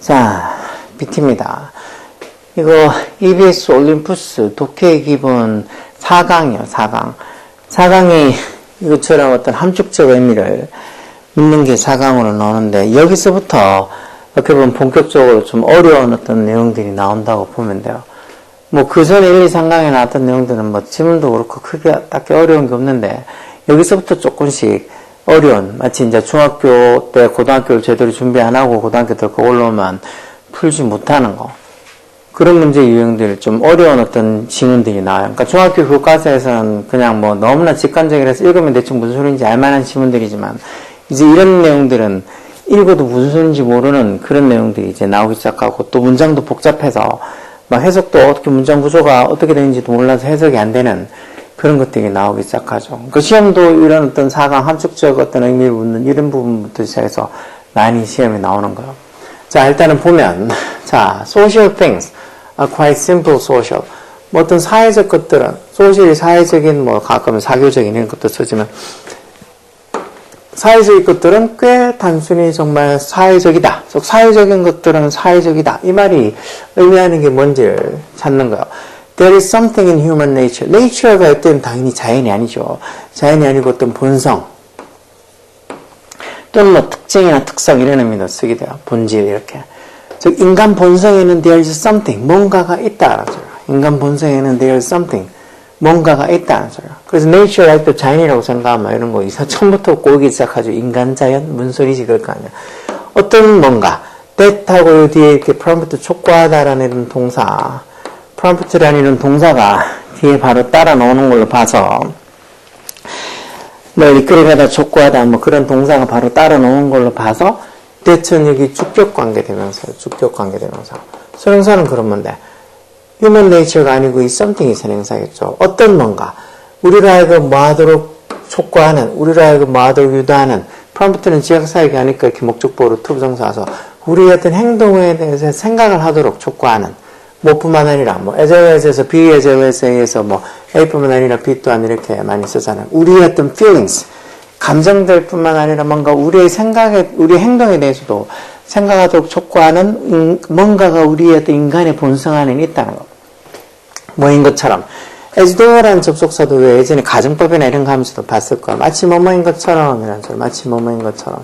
자, BT입니다. 이거 EBS 올림푸스 독해 기본 4강이요, 4강. 4강이 이것처럼 어떤 함축적 의미를 묻는 게 4강으로 나오는데 여기서부터 어떻게 보면 본격적으로 좀 어려운 어떤 내용들이 나온다고 보면 돼요. 뭐 그 전에 1, 2, 3강에 나왔던 내용들은 뭐 지문도 그렇고 크게 딱히 어려운 게 없는데 여기서부터 조금씩 어려운 마치 이제 중학교 때 고등학교를 제대로 준비 안 하고 고등학교 들고 올라오면 풀지 못하는 거 그런 문제 유형들 좀 어려운 어떤 지문들이 나와요. 그러니까 중학교 교과서에서는 그냥 뭐 너무나 직관적이라서 읽으면 대충 무슨 소리인지 알만한 지문들이지만 이제 이런 내용들은 읽어도 무슨 소리인지 모르는 그런 내용들이 이제 나오기 시작하고 또 문장도 복잡해서 막 해석도 어떻게 문장 구조가 어떻게 되는지도 몰라서 해석이 안 되는 그런 것들이 나오기 시작하죠. 그 시험도 이런 어떤 사강 함축적 어떤 의미를 묻는 이런 부분부터 시작해서 많이 시험에 나오는 거예요. 자, 일단은 보면, 자, social things are quite simple social. 뭐 어떤 사회적 것들은, 소셜이 사회적인, 뭐, 가끔은 사교적인 이런 것도 쓰지만, 사회적인 것들은 꽤 단순히 정말 사회적이다. 즉, 사회적인 것들은 사회적이다. 이 말이 의미하는 게 뭔지를 찾는 거예요. There is something in human nature. nature가 어떤 당연히 자연이 아니죠. 자연이 아니고 어떤 본성. 또는 뭐 특징이나 특성 이런 의미로 쓰게 돼요. 본질 이렇게. 즉 인간 본성에는 there is something 뭔가가 소리야. 인간 본성에는 there is something 뭔가가 있다는 소리야. 그래서 nature 할때 자연이라고 생각하면 이런 거 이사 처음부터 꼬기 시작하죠. 인간 자연 무슨 소리지 그럴 거 아니야. 어떤 뭔가 요 뒤에 이렇게 prompt 촉구하다라는 동사 이런 동사가 뒤에 바로 따라 나오는 걸로 봐서 뭐 이끌어가다 촉구하다 뭐 그런 동사가 바로 따라 나오는 걸로 봐서 대천 여기 주격 관계 되면서 주격 관계 되면서 선행사는 그런 건데 human nature가 아니고 이 something이 선행사겠죠. 어떤 뭔가 우리를 하여금 뭐 하도록 촉구하는 우리를 하여금 뭐 하도록 유도하는 prompt는 지역사역이 아니까 이렇게 목적보로 투부정사서 우리의 어떤 행동에 대해서 생각을 하도록 촉구하는 뭐뿐만 아니라 뭐 에저웨스에서 B 에저웨스에서 뭐 A뿐만 아니라 B 또한 이렇게 많이 쓰잖아요. 우리의 어떤 feelings 감정들 뿐만 아니라 뭔가 우리의 생각에 우리의 행동에 대해서도 생각하도록 촉구하는 음, 뭔가가 우리의 어떤 인간의 본성 안에 있다는 것. 뭐인 것처럼 though라는 접속사도 왜 예전에 가정법이나 이런 거 하면서도 봤을 거야. 마치 뭐뭐인 것처럼 이런 소리. 마치 뭐뭐인 것처럼.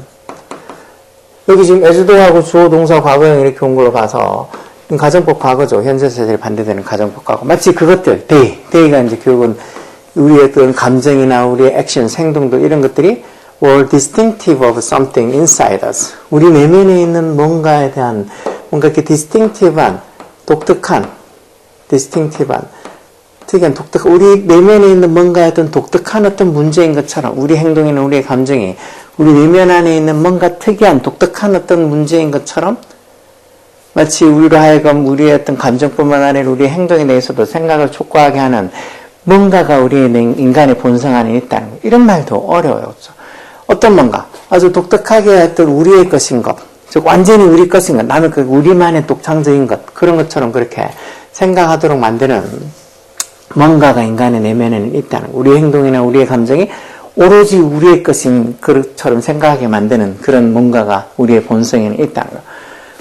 여기 지금 though하고 주어 동사 과거형 이렇게 온 걸로 봐서 가정법 과거죠. 현재 세대에 반대되는 가정법 과거. 마치 그것들, day. day가 이제 결국은 우리의 어떤 감정이나 우리의 액션, 행동들 이런 것들이 were distinctive of something inside us. 우리 내면에 있는 뭔가에 대한 뭔가 이렇게 distinctive한, 독특한, distinctive한, 특이한 독특한, 우리 내면에 있는 뭔가의 어떤 독특한 어떤 문제인 것처럼 우리 행동이나 우리의 감정이 우리 내면 안에 있는 뭔가 특이한 독특한 어떤 문제인 것처럼 마치 우리로 하여금 우리의 어떤 감정뿐만 아니라 우리의 행동에 대해서도 생각을 촉구하게 하는 뭔가가 우리의 인간의 본성 안에 있다는 거. 이런 말도 어려워요. 어떤 뭔가 아주 독특하게 어떤 우리의 것인 것, 즉 완전히 우리 것인 것, 나는 그 우리만의 독창적인 것 그런 것처럼 그렇게 생각하도록 만드는 뭔가가 인간의 내면에는 있다는 거. 우리의 행동이나 우리의 감정이 오로지 우리의 것인 것처럼 생각하게 만드는 그런 뭔가가 우리의 본성에는 있다는 거.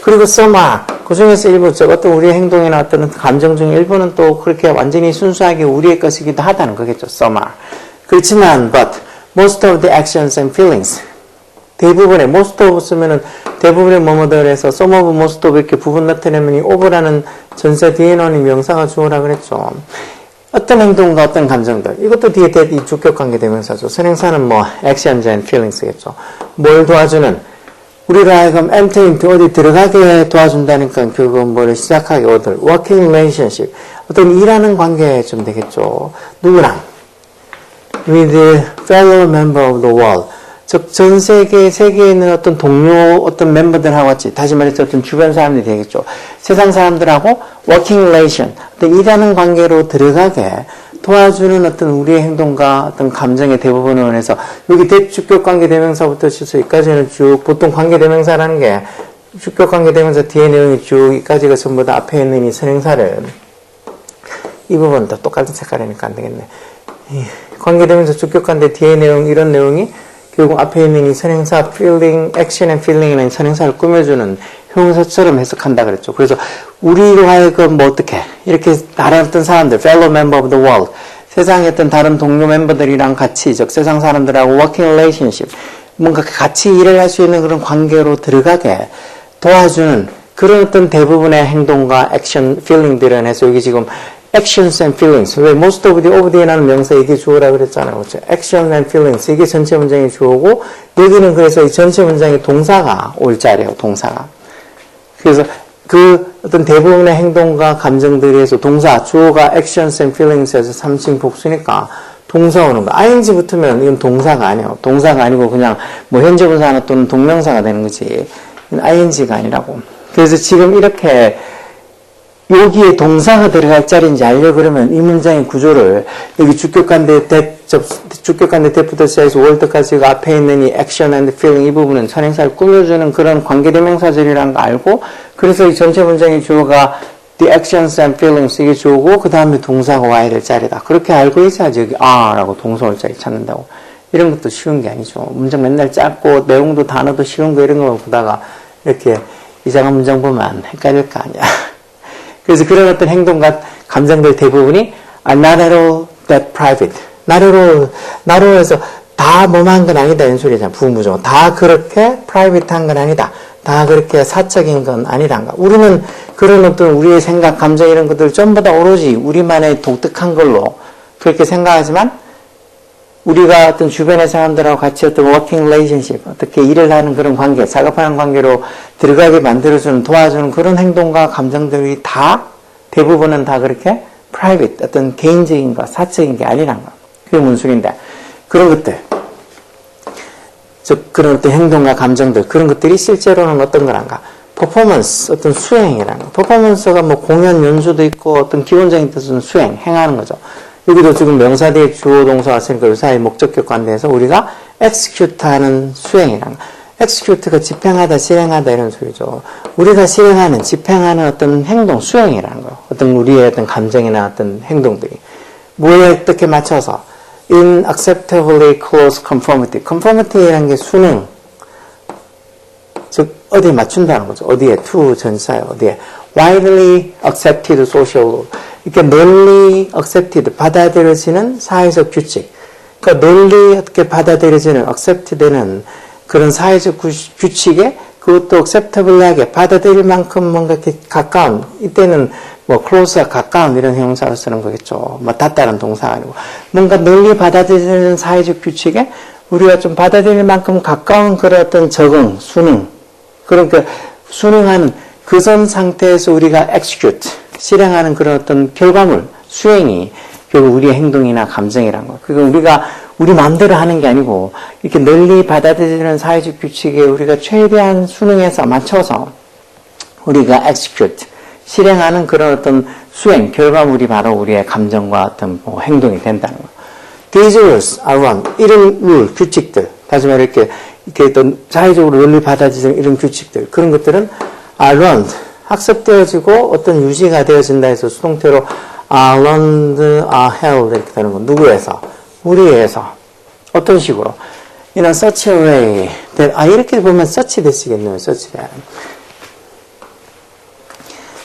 그리고 써마 그 중에서 일부 저 어떤 우리의 행동이나 어떤 감정 중 일부는 또 그렇게 완전히 순수하게 우리의 것이기도 하다는 거겠죠. 써마 그렇지만 but most of the actions and feelings 대부분의 most of 쓰면은 대부분의 뭐뭐들에서 some of most of 이렇게 부분 나타내면 이 over라는 전세 뒤에 나오는 명사가 주어라 그랬죠. 어떤 행동과 어떤 감정들 이것도 뒤에 이 주격 관계 되면서죠. 선행사는 뭐 actions and feelings겠죠. 뭘 도와주는 우리를 하여금 enter into 어디 들어가게 도와준다니까 결국은 뭐를 시작하게 얻을 working relationship 어떤 일하는 관계 좀 되겠죠. 누구랑? With fellow member of the world 즉 전 세계 세계에 있는 어떤 동료 어떤 멤버들하고 같이 다시 말해서 어떤 주변 사람들이 되겠죠. 세상 사람들하고 working relation 어떤 일하는 관계로 들어가게 도와주는 어떤 우리의 행동과 어떤 감정의 대부분을 해서 여기 대주격 관계 대명사부터 여기까지는 쭉 보통 관계 대명사라는 게 주격 관계 대명사 뒤에 내용이 쭉 여기까지가 전부 다 앞에 있는 이 선행사를 이 부분도 똑같은 색깔이니까 안 되겠네. 관계되면서 주격관대 뒤에 내용 이런 내용이 결국 앞에 있는 이 선행사 feeling, action and feeling이라는 선행사를 꾸며주는 형용사처럼 해석한다 그랬죠. 그래서 우리로 하여금 뭐 어떻게 이렇게 다른 어떤 사람들, fellow member of the world, 세상의 어떤 다른 동료 멤버들이랑 같이 즉 세상 사람들하고 working relationship, 뭔가 같이 일을 할 수 있는 그런 관계로 들어가게 도와주는 그런 어떤 대부분의 행동과 액션, feeling들은 해서 여기 지금 actions and feelings. 왜 most of the of the라는 명사 이게 주어라 그랬잖아요. 그렇죠? action and feelings. 이게 전체 문장이 주어고 여기는 그래서 이 전체 문장의 동사가 올 자리예요. 동사가. 그래서 그 어떤 대부분의 행동과 감정들에서 동사, 주어가 actions and feelings에서 3층 복수니까 동사 오는 거. ing 붙으면 이건 동사가 아니에요. 동사가 아니고 그냥 뭐 현재 분사 또는 동명사가 되는 거지. ing가 아니라고. 그래서 지금 이렇게 여기에 동사가 들어갈 자리인지 알려 그러면 이 문장의 구조를 여기 주격관대 대, 주격관대 대부터시에서 월드까지 앞에 있는 이 action and feeling 이 부분은 선행사를 꾸며주는 그런 관계대명사절이라는 거 알고 그래서 이 전체 문장의 주어가 the actions and feelings 이게 주어고 그 다음에 동사가 와야 될 자리다. 그렇게 알고 있어야지 여기 아라고 동사 올 자리 찾는다고. 이런 것도 쉬운 게 아니죠. 문장 맨날 짧고 내용도 단어도 쉬운 거 이런 거 보다가 이렇게 이상한 문장 보면 헷갈릴 거 아니야. 그래서 그런 어떤 행동과 감정들 대부분이 are not at all that private. not at all, not all 해서 다 뭐만 건 아니다. 이런 소리잖아. 부분부정. 다 그렇게 프라이빗한 건 아니다. 다 그렇게 사적인 건 아니란가. 우리는 그런 어떤 우리의 생각, 감정 이런 것들 전부 다 오로지 우리만의 독특한 걸로 그렇게 생각하지만 우리가 어떤 주변의 사람들하고 같이 어떤 워킹 레이션십, 어떻게 일을 하는 그런 관계, 작업하는 관계로 들어가게 만들어주는, 도와주는 그런 행동과 감정들이 다, 대부분은 다 그렇게 private, 어떤 개인적인 거, 사적인 게 아니란 거. 그게 문술인데, 그런 것들, 즉, 그런 어떤 행동과 감정들, 그런 것들이 실제로는 어떤 거란가. 퍼포먼스, 어떤 수행이라는 거. 퍼포먼스가 뭐 공연, 연주도 있고 어떤 기본적인 뜻은 수행, 행하는 거죠. 여기도 지금 명사 뒤에 주어 동사 왔으니까 그 사이 목적격 관계에서 우리가 execute 하는 수행이란 execute가 집행하다, 실행하다 이런 소리죠. 우리가 실행하는, 집행하는 어떤 행동, 수행이라는 거. 어떤 우리의 어떤 감정이나 어떤 행동들이. 뭐에 어떻게 맞춰서 in acceptably close conformity. conformity라는 게 수능. 즉, 어디에 맞춘다는 거죠. 어디에? to 전사요. 어디에? Widely accepted social. 이렇게 널리 accepted, 받아들여지는 사회적 규칙. 그러니까 널리 어떻게 받아들여지는, accept 되는 그런 사회적 규칙에 그것도 acceptable하게 받아들일 만큼 뭔가 이렇게 가까운, 이때는 뭐 close가 가까운 이런 형용사를 쓰는 거겠죠. 뭐 닿다는 동사가 아니고. 뭔가 널리 받아들이는 사회적 규칙에 우리가 좀 받아들일 만큼 가까운 그런 어떤 적응, 수능. 그러니까 수능하는 그전 상태에서 우리가 execute, 실행하는 그런 어떤 결과물, 수행이 결국 우리의 행동이나 감정이란 거. 그거 우리가 우리 마음대로 하는 게 아니고 이렇게 널리 받아들이는 사회적 규칙에 우리가 최대한 수능해서 맞춰서 우리가 execute, 실행하는 그런 어떤 수행, 결과물이 바로 우리의 감정과 어떤 뭐 행동이 된다는 거. These rules are one. 이런 룰, 규칙들. 다시 말해 이렇게, 이렇게 어떤 사회적으로 널리 받아들이는 이런 규칙들. 그런 것들은 are learned. 학습되어지고 어떤 유지가 되어진다 해서 수동태로 are learned, are held 이렇게 되는 거. 누구에서? 우리에서. 어떤 식으로? A such a way that, 아, 이렇게 보면 such 됐시겠네요. such that.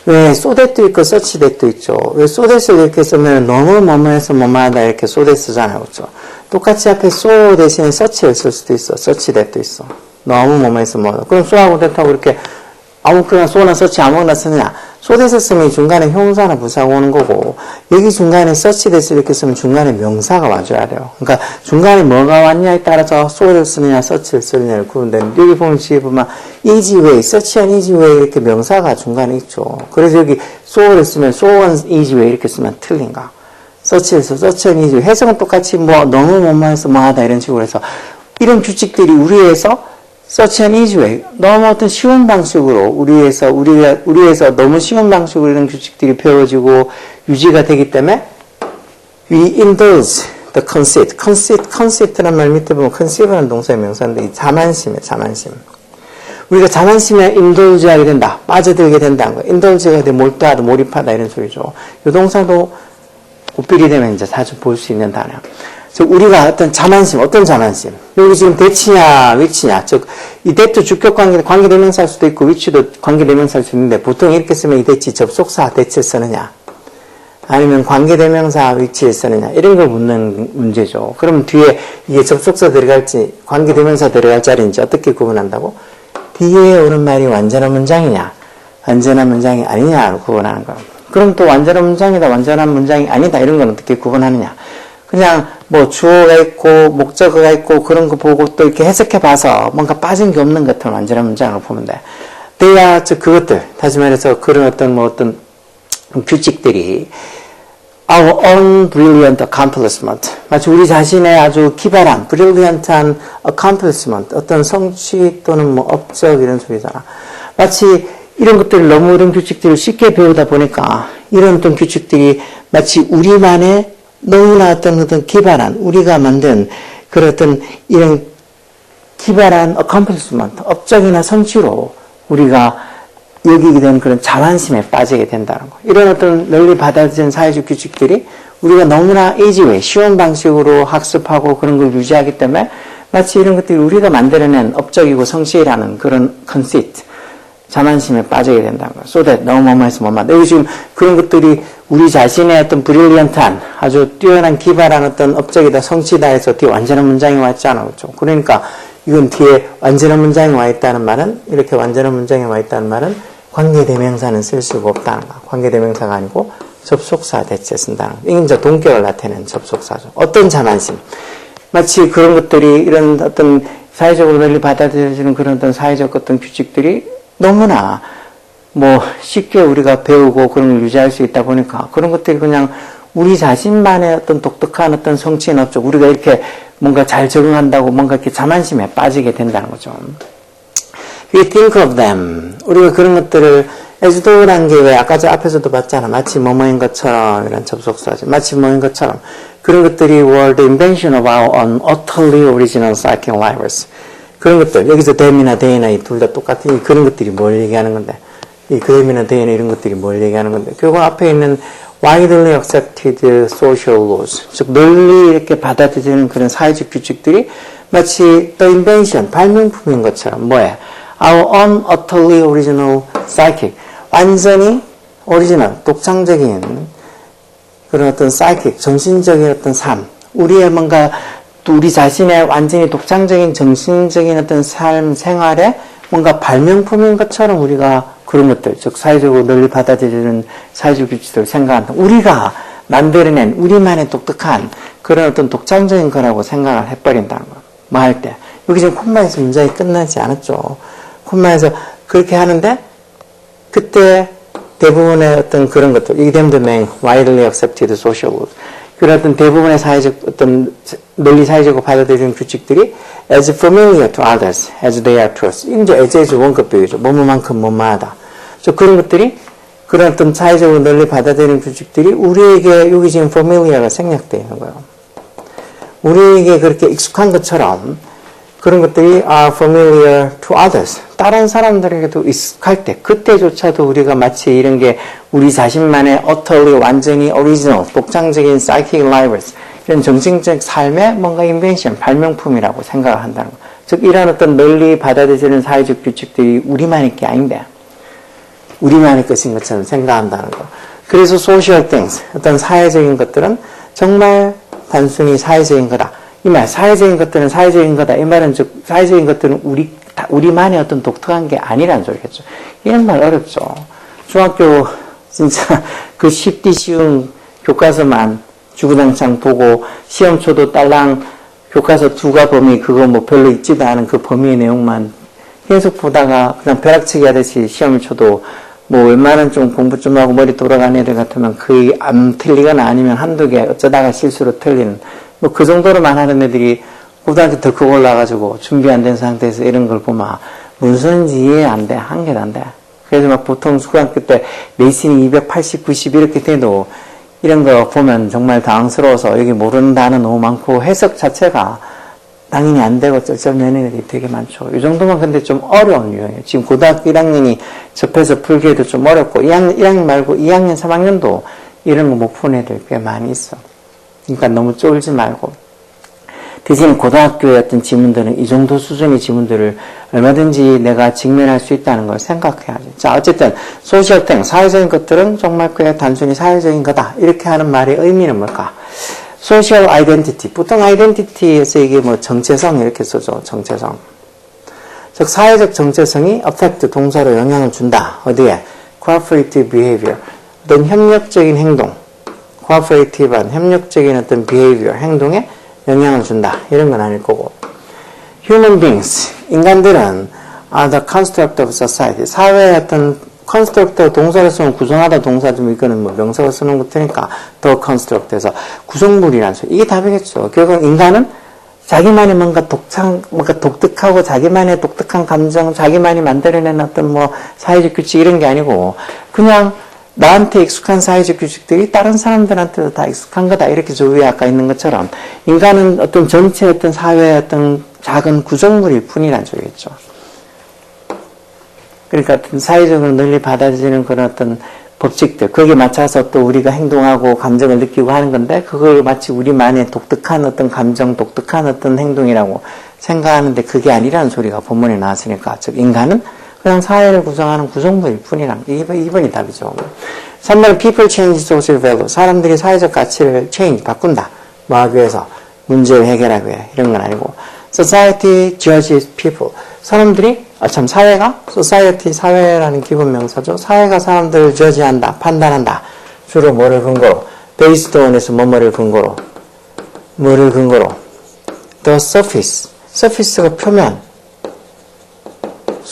왜 so that도 있고 such that도 있죠. 왜 so that을 이렇게 쓰면 너무 뭐뭐해서 뭐뭐하다 이렇게 so that 쓰잖아요. 그렇죠? 똑같이 앞에 so 대신에 such를 쓸 수도 있어. such that도 있어. 너무 뭐뭐해서 뭐 그럼 so하고 that하고 이렇게 아무거나 소나 서치 아무거나 쓰느냐? 소대서 쓰면 중간에 형사나 부사가 오는 거고 여기 중간에 서치돼서 이렇게 쓰면 중간에 명사가 와줘야 돼요. 그러니까 중간에 뭐가 왔냐에 따라서 소를 쓰느냐 서치를 쓰느냐를 구분되는 여기 보면 뒤에 보면 and easy way 이렇게 명사가 중간에 있죠. 그래서 여기 so를 쓰면 easy way 이렇게 쓰면 틀린가 서치에서 easy way 해석은 똑같이 뭐 너무 뭐뭐해서 뭐하다 이런 식으로 해서 이런 규칙들이 우리에서 easy way. 너무 어떤 쉬운 방식으로 우리에서 우리가 우리에서 너무 쉬운 방식으로 이런 규칙들이 배워지고 유지가 되기 때문에 we indulge the conceit. conceit, conceit란 말 밑에 보면 conceive라는 동사의 명사인데 이 자만심이에요. 자만심. 우리가 자만심에 indulge하게 된다. 빠져들게 된다는 거예요. indulge가 돼 몰두하다, 몰입하다 이런 소리죠. 이 동사도 고필이 되면 이제 자주 볼 수 있는 단어. 즉 우리가 어떤 자만심, 어떤 자만심. 여기 지금 대치냐, 위치냐. 즉, 이 대도 주격 관계, 관계대명사일 수도 있고, 위치도 관계대명사일 수 있는데, 보통 이렇게 쓰면 이 대치 접속사 대체 쓰느냐. 아니면 관계대명사 위치에 쓰느냐. 이런 걸 묻는 문제죠. 그럼 뒤에 이게 접속사 들어갈지, 관계대명사 들어갈 자리인지 어떻게 구분한다고? 뒤에 오는 말이 완전한 문장이냐, 완전한 문장이 아니냐로 구분하는 거예요. 그럼 또 완전한 문장이다, 완전한 문장이 아니다, 이런 건 어떻게 구분하느냐. 그냥 뭐 주어가 있고 목적어가 있고 그런 거 보고 또 이렇게 해석해 봐서 뭔가 빠진 게 없는 것 같은 완전한 문장을 보면 돼. 대야 즉 그것들 다시 말해서 그런 어떤 뭐 어떤 규칙들이 our own brilliant accomplishment 마치 우리 자신의 아주 기발한 brilliant한 accomplishment 어떤 성취 또는 뭐 업적 이런 소리잖아. 마치 이런 것들을 너무 이런 규칙들을 쉽게 배우다 보니까 이런 어떤 규칙들이 마치 우리만의 너무나 어떤 어떤 기발한 우리가 만든 그런 어떤 이런 기발한 accomplishment, 업적이나 성취로 우리가 여기게 되는 그런 자만심에 빠지게 된다는 거. 이런 어떤 널리 받아들인 사회적 규칙들이 우리가 너무나 easy 쉬운 방식으로 학습하고 그런 걸 유지하기 때문에 마치 이런 것들이 우리가 만들어낸 업적이고 성취라는 그런 conceit, 자만심에 빠지게 된다는 거예요. that 너무 뭐뭐해서 뭐만. 여기 지금 그런 것들이 우리 자신의 어떤 브릴리언트한 아주 뛰어난 기발한 어떤 업적이다 성취다 해서 뒤에 완전한 문장이 와 있잖아. 그렇죠? 그러니까 이건 뒤에 완전한 문장이 와 있다는 말은 이렇게 완전한 문장이 와 있다는 말은 관계대명사는 쓸 수가 없다는 거. 관계대명사가 아니고 접속사 대체 쓴다는 거. 이게 이제 동격을 나타내는 접속사죠. 어떤 자만심. 마치 그런 것들이 이런 어떤 사회적으로 널리 받아들여지는 그런 어떤 사회적 어떤 규칙들이 너무나 뭐 쉽게 우리가 배우고 그런 걸 유지할 수 있다 보니까 그런 것들이 그냥 우리 자신만의 어떤 독특한 어떤 성취는 없죠. 우리가 이렇게 뭔가 잘 적응한다고 뭔가 이렇게 자만심에 빠지게 된다는 거죠. We think of them. 우리가 그런 것들을 though란 게 왜 아까 저 앞에서도 봤잖아. 마치 뭐뭐인 것처럼 이런 접속사지. 마치 뭐인 것처럼 그런 것들이 were the invention of our own utterly original psychic lives. 그런 것들. 여기서 them이나 they나 이 둘 다 똑같은 이 그런 것들이 뭘 얘기하는 건데. 이 them이나 they나 이런 것들이 뭘 얘기하는 건데. 결국 앞에 있는 widely accepted social laws. 즉 널리 이렇게 받아들이는 그런 사회적 규칙들이 마치 the invention 발명품인 것처럼 뭐야 our own utterly original psychic. 완전히 오리지널 독창적인 그런 어떤 psychic 정신적인 어떤 삶. 우리의 뭔가 또 우리 자신의 완전히 독창적인 정신적인 어떤 삶 생활에 뭔가 발명품인 것처럼 우리가 그런 것들, 즉 사회적으로 널리 받아들이는 사회적 규칙들을 생각한다. 우리가 만들어낸 우리만의 독특한 그런 어떤 독창적인 거라고 생각을 해버린다는 거. 뭐할 때. 여기 지금 콤마에서 문장이 끝나지 않았죠. 콤마에서 그렇게 하는데 그때 대부분의 어떤 그런 것들, 이게 되면 the main widely accepted social. 그런 어떤 대부분의 사회적 어떤 널리 사회적으로 받아들이는 규칙들이 as familiar to others as they are to us. 이제 as의 원급 비교죠. 뭐뭐만큼 뭐뭐하다. 저 그런 것들이 그런 어떤 사회적으로 널리 받아들이는 규칙들이 우리에게 여기 지금 familiar가 생략되어 있는 거예요. 우리에게 그렇게 익숙한 것처럼 그런 것들이 are familiar to others. 다른 사람들에게도 익숙할 때, 그때조차도 우리가 마치 이런 게 우리 자신만의 utterly 완전히 original, 독창적인 psychic lives, 이런 정신적 삶의 뭔가 invention, 발명품이라고 생각을 한다는 거. 즉, 이런 어떤 널리 받아들이는 사회적 규칙들이 우리만의 게 아닌데, 우리만의 것인 것처럼 생각한다는 거. 그래서 social things, 어떤 사회적인 것들은 정말 단순히 사회적인 거다. 이 말, 사회적인 것들은 사회적인 거다. 이 말은 즉, 사회적인 것들은 우리, 우리만의 어떤 독특한 게 아니라는 소리겠죠. 이런 말 어렵죠. 중학교, 진짜, 그 쉽디 쉬운 교과서만 주구장창 보고, 시험초도 딸랑 교과서 두가 범위, 그거 뭐 별로 있지도 않은 그 범위의 내용만 계속 보다가 그냥 벼락치기 하듯이 시험을 쳐도 뭐 웬만한 좀 공부 좀 하고 머리 돌아가는 애들 같으면 거의 안 틀리거나 아니면 한두 개 어쩌다가 실수로 틀리는 뭐 그 정도로만 하는 애들이 고등학교 더 크고 올라가지고 준비 안 된 상태에서 이런 걸 보면 문서인지 이해 안 돼. 한 개도 안 돼. 그래서 막 보통 중학교 때 내신이 280, 90 이렇게 돼도 이런 거 보면 정말 당황스러워서 여기 모르는 단어 너무 많고 해석 자체가 당연히 안 되고 쩔쩔매는 애들이 되게 많죠. 이 정도면 근데 좀 어려운 유형이에요. 지금 고등학교 1학년이 접해서 풀기에도 좀 어렵고 1학년, 1학년 말고 2학년, 3학년도 이런 거 못 푸는 애들 꽤 많이 있어. 그러니까 너무 쫄지 말고. 대신 고등학교의 어떤 지문들은 이 정도 수준의 지문들을 얼마든지 내가 직면할 수 있다는 걸 생각해야지. 자, 어쨌든, 소셜땡, 사회적인 것들은 정말 그냥 단순히 사회적인 거다. 이렇게 하는 말의 의미는 뭘까? 소셜 아이덴티티. 보통 아이덴티티에서 이게 뭐 정체성 이렇게 쓰죠. 정체성. 즉, 사회적 정체성이 affect 동사로 영향을 준다. 어디에? cooperative behavior. 어떤 협력적인 행동. Cooperative한 협력적인 어떤 behavior, 행동에 영향을 준다. 이런 건 아닐 거고. Human beings, 인간들은 are the construct of society. 사회의 어떤 construct 동사를 쓰면 구성하다 동사 좀 이거는 뭐 명사로 쓰는 것들이니까 the construct에서 구성물이라는 소리. 이게 답이겠죠. 결국 인간은 자기만의 뭔가 독창, 뭔가 독특하고 자기만의 독특한 감정, 자기만이 만들어낸 어떤 뭐 사회적 규칙 이런 게 아니고 그냥 나한테 익숙한 사회적 규칙들이 다른 사람들한테도 다 익숙한 거다. 이렇게 저 위에 아까 있는 것처럼 인간은 어떤 전체 어떤 사회의 어떤 작은 구성물일 뿐이란 소리겠죠. 그러니까 어떤 사회적으로 널리 받아들이는 그런 어떤 법칙들, 거기에 맞춰서 또 우리가 행동하고 감정을 느끼고 하는 건데, 그걸 마치 우리만의 독특한 어떤 감정, 독특한 어떤 행동이라고 생각하는데 그게 아니라는 소리가 본문에 나왔으니까, 즉, 인간은 그냥 사회를 구성하는 구성물일 뿐이란, 2번, 2번이 답이죠. 3번, people change social value. 사람들이 사회적 가치를 change, 바꾼다. 뭐 하기 위해서, 문제를 해결하기 위해. 이런 건 아니고. society judges people. 사람들이, 아, 참, 사회가, society, 사회라는 기본 명사죠. 사회가 사람들을 저지한다, 판단한다. 주로 뭐를 근거로? on에서 뭐뭐를 근거로? 뭐를 근거로? the surface. surface가 표면,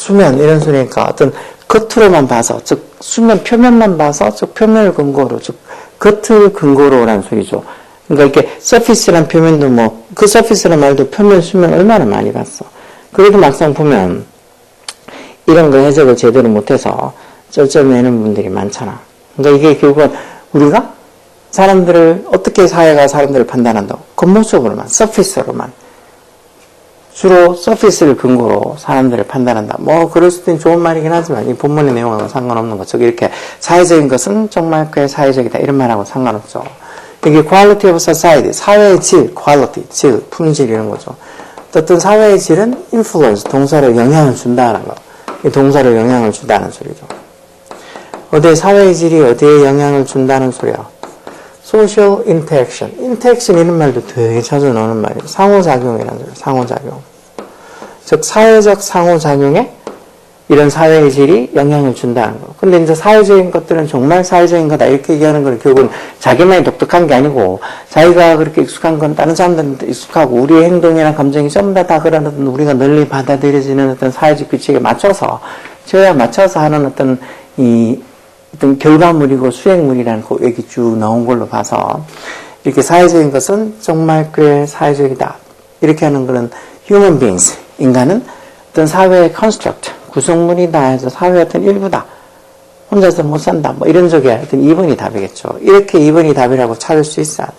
수면 이런 소리니까 어떤 겉으로만 봐서 즉 수면 표면만 봐서 즉 표면을 근거로 즉 겉을 근거로라는 소리죠. 그러니까 이렇게 서피스란 표면도 뭐 그 서피스란 말도 표면 수면 얼마나 많이 봤어. 그래도 막상 보면 이런 거 해석을 제대로 못해서 쩔쩔매는 분들이 많잖아. 그러니까 이게 결국은 우리가 사람들을 어떻게 사회가 사람들을 판단한다고 겉모습으로만 서피스로만 주로 서피스를 근거로 사람들을 판단한다. 뭐 그럴 수도 좋은 말이긴 하지만 이 본문의 내용하고 상관없는 거죠. 이렇게 사회적인 것은 정말 꽤 사회적이다 이런 말하고 상관없죠. 이게 quality of society, 사회의 질, quality, 질, 품질 이런 거죠. 어떤 사회의 질은 influence, 동사를 영향을 준다는 거. 이 동사를 영향을 준다는 소리죠. 어디에 사회의 질이 어디에 영향을 준다는 소리야. Interaction. interaction 이런 말도 되게 자주 나오는 말이에요. 상호작용이라는 소리예요. 상호작용. 즉, 사회적 상호작용에 이런 사회의 질이 영향을 준다는 거. 근데 이제 사회적인 것들은 정말 사회적인 거다. 이렇게 얘기하는 건 결국은 자기만이 독특한 게 아니고, 자기가 그렇게 익숙한 건 다른 사람들한테 익숙하고, 우리의 행동이나 감정이 전부 다, 다 그런 어떤 우리가 널리 받아들여지는 어떤 사회적 규칙에 맞춰서, 저야 맞춰서 하는 어떤 이 어떤 결과물이고 수행물이라는 그 얘기 쭉 나온 걸로 봐서 이렇게 사회적인 것은 정말 꽤 사회적이다. 이렇게 하는 그런 human beings, 인간은 어떤 사회의 construct, 구성물이다 해서 사회의 어떤 일부다. 혼자서 못 산다. 뭐 이런 쪽에 어떤 2번이 답이겠죠. 이렇게 2번이 답이라고 찾을 수 있어야 돼.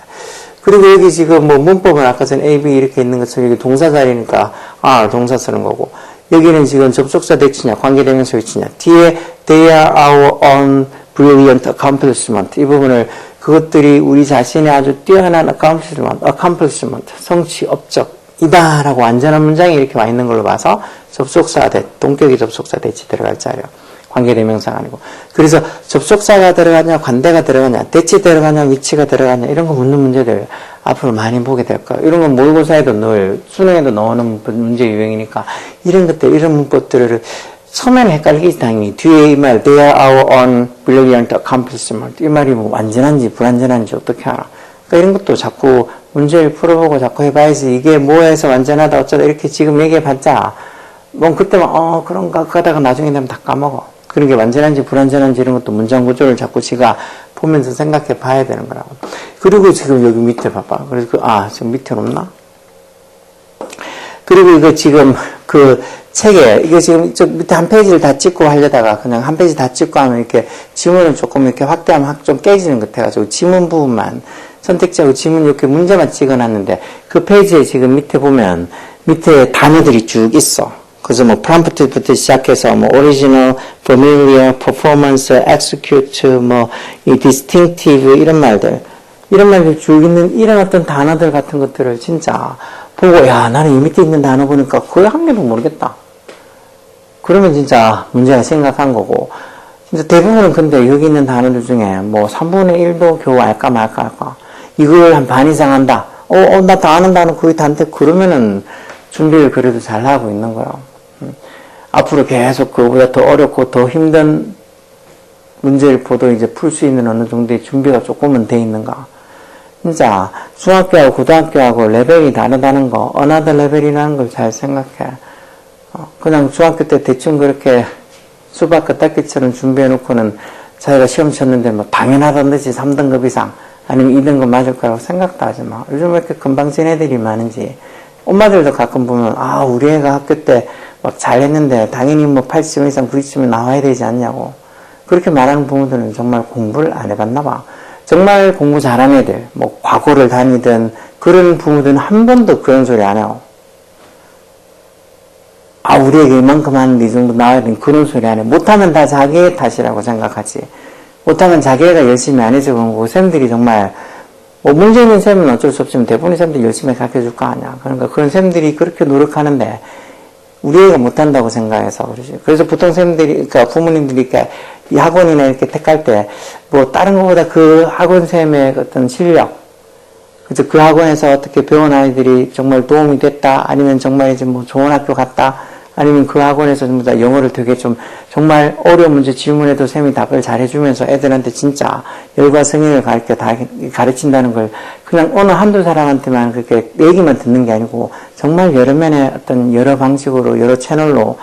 그리고 여기 지금 뭐 문법은 아까 전 A, B 이렇게 있는 것처럼 여기 동사 자리니까 R 동사 쓰는 거고 여기는 지금 접속사 대치냐, 관계대명사 위치냐, 뒤에 they are our own brilliant accomplishment 이 부분을 그것들이 우리 자신의 아주 뛰어난 accomplishment, accomplishment 성취, 업적이다라고 완전한 문장이 이렇게 와 있는 걸로 봐서 접속사 대, 동격이 접속사 대치 들어갈 자예요. 관계대명사가 아니고. 그래서 접속사가 들어가냐, 관대가 들어가냐, 대치 들어가냐, 위치가 들어가냐, 이런 거 묻는 문제들 앞으로 많이 보게 될 거예요. 이런 건 모의고사에도 늘, 수능에도 나오는 문제 유형이니까, 이런 것들, 이런 문법들을 처음에는 헷갈리겠지, 당연히. 뒤에 이 말, they are our own brilliant accomplishment. 이 말이 뭐 완전한지 불완전한지 어떻게 알아. 그러니까 이런 것도 자꾸 문제를 풀어보고 자꾸 해봐야지. 이게 뭐해서 완전하다, 어쩌다, 이렇게 지금 얘기해봤자, 뭐 그때만, 어, 그런가, 그러다가 나중에 되면 다 까먹어. 그런 게 완전한지 불완전한지 이런 것도 문장 구조를 자꾸 지가 보면서 생각해 봐야 되는 거라고. 그리고 지금 여기 밑에 봐봐. 그래서 그, 아, 지금 밑에 없나? 그리고 이거 지금 그 책에, 이게 지금 저 밑에 한 페이지를 다 찍고 하려다가 그냥 한 페이지 다 찍고 하면 이렇게 지문을 조금 이렇게 확대하면 확좀 깨지는 것 같아가지고 지문 부분만 선택지하고 지문 이렇게 문제만 찍어 놨는데 그 페이지에 지금 밑에 보면 밑에 단어들이 쭉 있어. 그래서 뭐 프롬프트부터 시작해서 뭐 오리지널, familiar, performance, 뭐 이 distinctive 이런 말들 이런 말들 쭉 있는 이런 어떤 단어들 같은 것들을 진짜 보고 야 나는 이 밑에 있는 단어 보니까 거의 한 개도 모르겠다. 그러면 진짜 문제가 심각한 거고 진짜 대부분은 근데 여기 있는 단어들 중에 뭐 3분의 1도 겨우 알까 말까 할까 이걸 한 반 이상 한다. 어, 어, 나 다 아는 단어 거의 다인데 그러면은 준비를 그래도 잘 하고 있는 거예요. 음. 앞으로 계속 그보다 더 어렵고 더 힘든 문제를 보도 이제 풀 수 있는 어느 정도의 준비가 조금은 돼 있는가. 진짜 중학교하고 고등학교하고 레벨이 다르다는 거, 어나더 레벨이라는 걸 잘 생각해. 어, 그냥 중학교 때 대충 그렇게 수박 겉핥기처럼 준비해 놓고는 자기가 시험 쳤는데 뭐 당연하던 듯이 3등급 이상 아니면 2등급 맞을 거라고 생각도 하지 마. 요즘 왜 이렇게 금방 진 애들이 많은지. 엄마들도 가끔 보면, 아, 우리 애가 학교 때 막 잘했는데 당연히 뭐 80점 이상 90점이 나와야 되지 않냐고. 그렇게 말하는 부모들은 정말 공부를 안 해봤나 봐. 정말 공부 잘하는 애들, 뭐 과거를 다니든 그런 부모들은 한 번도 그런 소리 안 해요. 아, 우리에게 이만큼 하는데 이 정도 나와야 되는 그런 소리 안 해. 못하면 다 자기의 탓이라고 생각하지. 못하면 자기가 열심히 안 해서 그런 거고, 쌤들이 정말, 뭐, 문제 있는 쌤은 어쩔 수 없지만 대부분의 쌤들이 열심히 가르쳐 줄 거 아니야. 그러니까 그런 쌤들이 그렇게 노력하는데, 우리 애가 못한다고 생각해서 그러지. 그래서 보통 쌤들이, 그러니까 부모님들이 이렇게 이 학원이나 이렇게 택할 때, 뭐, 다른 것보다 그 학원 쌤의 어떤 실력, 그래서 그 학원에서 어떻게 배운 아이들이 정말 도움이 됐다, 아니면 정말 이제 뭐 좋은 학교 갔다, 아니면 그 학원에서 전부 다 영어를 되게 좀 정말 어려운 문제 질문에도 쌤이 답을 잘 해주면서 애들한테 진짜 열과 성의를 가르쳐 다 가르친다는 걸 그냥 어느 한두 사람한테만 그렇게 얘기만 듣는 게 아니고 정말 여러 면의 어떤 여러 방식으로 여러 채널로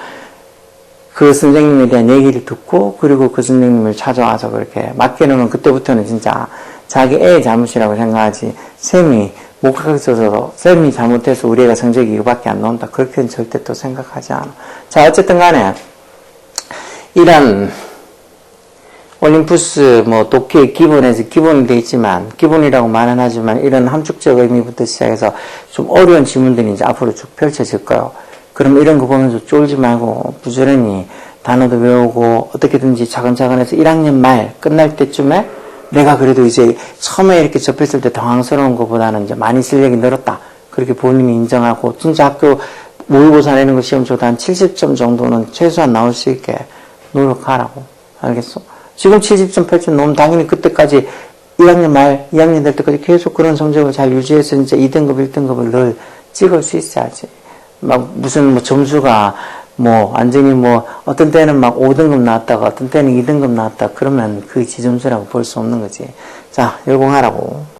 그 선생님에 대한 얘기를 듣고 그리고 그 선생님을 찾아와서 그렇게 맡겨놓으면 그때부터는 진짜 자기 애의 잘못이라고 생각하지 쌤이 못 가르쳐서 쌤이 잘못해서 우리 애가 성적이 이거밖에 안 나온다 그렇게는 절대 또 생각하지 않아 자 어쨌든 간에 이런 올림푸스 뭐 도끼의 기본에서 기본이 돼 있지만 기본이라고 말은 하지만 이런 함축적 의미부터 시작해서 좀 어려운 지문들이 이제 앞으로 쭉 펼쳐질 거예요. 그럼 이런 거 보면서 쫄지 말고 부지런히 단어도 외우고 어떻게든지 차근차근 해서 1학년 말 끝날 때쯤에 내가 그래도 이제 처음에 이렇게 접했을 때 당황스러운 것보다는 이제 많이 실력이 늘었다. 그렇게 본인이 인정하고 진짜 학교 모의고사 내는 거 시험 줘도 한 70점 정도는 최소한 나올 수 있게 노력하라고. 알겠어? 지금 70점, 80점 넘으면 당연히 그때까지 1학년 말, 2학년 될 때까지 계속 그런 성적을 잘 유지해서 이제 2등급, 1등급을 늘 찍을 수 있어야지. 막 무슨 뭐 점수가 뭐 완전히 뭐 어떤 때는 막 5등급 나왔다가 어떤 때는 2등급 나왔다 그러면 그 지점수라고 볼 수 없는 거지. 자, 열공하라고.